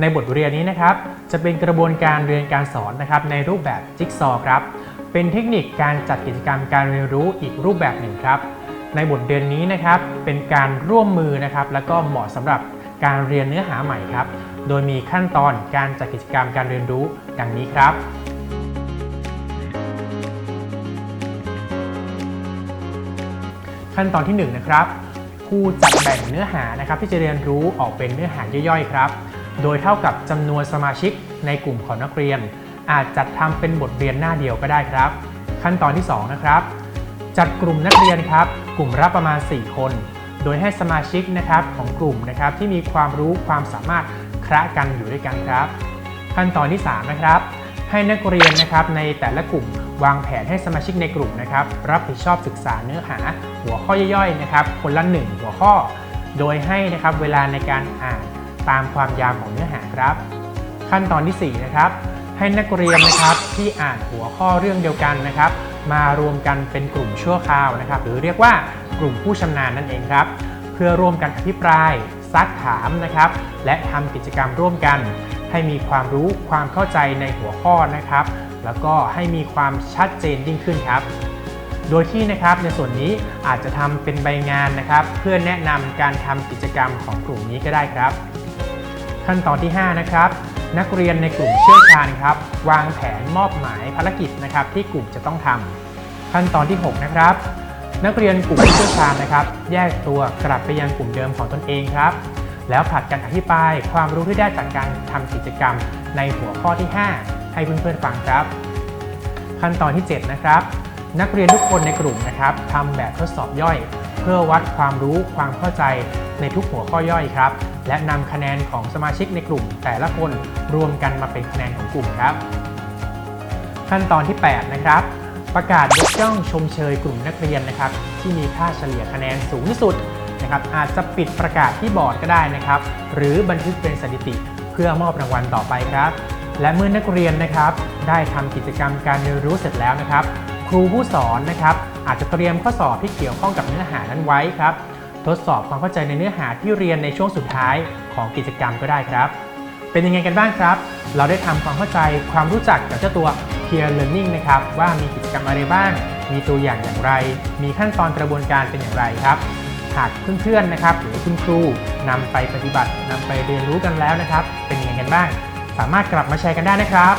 ในบทเรียนนี้นะครับ จะเป็นกระบวนการเรียนการสอนนะครับในรูปแบบจิ๊กซอครับ เป็นเทคนิคการจัดกิจกรรมการเรียนรู้อีกรูปแบบหนึ่งครับ ในบทเรียนนี้นะครับเป็นการร่วมมือนะครับแล้วก็เหมาะสำหรับการเรียนเนื้อหาใหม่ครับ โดยมีขั้นตอนการจัดกิจกรรมการเรียนรู้ดังนี้ครับขั้นตอนที่1นะครับครูจัดแบ่งเนื้อหานะครับที่จะเรียนรู้ออกเป็นเนื้อหาย่อยๆครับ โดยเท่ากับจำนวนสมาชิกในกลุ่มของนักเรียน อาจจัดทำเป็นบทเรียนหน้าเดียวก็ได้ครับ ขั้นตอนที่ 2 นะครับ จัดกลุ่มนักเรียนครับ กลุ่มละประมาณ 4 คน โดยให้สมาชิกนะครับของกลุ่มนะครับที่มีความรู้ความสามารถคละกันอยู่ด้วยกันครับ ขั้นตอนที่ 3 นะครับ ให้นักเรียนนะครับในแต่ละกลุ่มวางแผนให้สมาชิกในกลุ่มนะครับ รับผิดชอบศึกษาเนื้อหา หัวข้อย่อยๆนะครับ คนละ1หัวข้อ โดยให้นะครับเวลาในการอ่าน ตามความยาวของเนื้อหาครับ ขั้นตอนที่ 4 นะครับ ให้นักเรียนนะครับที่อ่านหัวข้อเรื่องเดียวกันนะครับ มารวมกันเป็นกลุ่มชั่วคราวนะครับ หรือเรียกว่ากลุ่มผู้ชำนาญนั่นเองครับ เพื่อร่วมกันอภิปรายซักถามนะครับ และทำกิจกรรมร่วมกัน ให้มีความรู้ความเข้าใจในหัวข้อนะครับ แล้วก็ให้มีความชัดเจนยิ่งขึ้นครับโดยที่นะครับในส่วนนี้อาจจะทำเป็นใบงานนะครับ เพื่อแนะนำการทำกิจกรรมของกลุ่มนี้ก็ได้ครับ ขั้นตอนที่ 5 นะครับ นักเรียนในกลุ่มเชี่ยวชาญครับ วางแผนมอบหมายภารกิจนะครับ ที่กลุ่มจะต้องทำขั้นตอนที่ 6 นะครับ นักเรียนกลุ่มเชี่ยวชาญนะครับ แยกตัวกลับไปยังกลุ่มเดิมของตนเองครับ แล้วผลัดกันอธิบายความรู้ที่ได้จากการทำกิจกรรมในหัวข้อที่ 5 ให้เพื่อนๆฟังครับ ขั้นตอนที่ 7 นะครับ นักเรียนทุกคนในกลุ่มนะครับทำแบบทดสอบย่อย เพื่อวัดความรู้ความเข้าใจในทุกหัวข้อย่อยครับ และนำคะแนนของสมาชิกในกลุ่ม แต่ละคนรวมกันมาเป็นคะแนนของกลุ่มครับ ขั้นตอนที่ 8 นะครับ ประกาศยกย่องชมเชยกลุ่มนักเรียนนะครับ ที่มีค่าเฉลี่ยคะแนนสูงที่สุดนะครับ อาจจะปิดประกาศที่บอร์ดก็ได้นะครับ หรือบันทึกเป็นสถิติ เพื่อมอบรางวัลต่อไปครับ และเมื่อนักเรียนนะครับ ได้ทำกิจกรรมการเรียนรู้เสร็จแล้วนะครับ ครูผู้สอนนะครับ อาจจะเตรียมข้อสอบที่เกี่ยวข้องกับเนื้อหานั้นไว้ครับ ทดสอบความเข้าใจในเนื้อหาที่เรียนในช่วงสุดท้ายของกิจกรรมก็ได้ครับ เป็นยังไงกันบ้างครับ เราได้ทำความเข้าใจความรู้จักกับเจ้าตัว Peer Learning นะครับว่ามีกิจกรรมอะไรบ้าง มีตัวอย่างอย่างไร มีขั้นตอนกระบวนการเป็นอย่างไรครับหากเพื่อนๆนะครับหรือคุณครูนำไปปฏิบัตินำไปเรียนรู้กันแล้วนะครับ เป็นยังไงกันบ้าง สามารถกลับมาแชร์กันได้นะครับ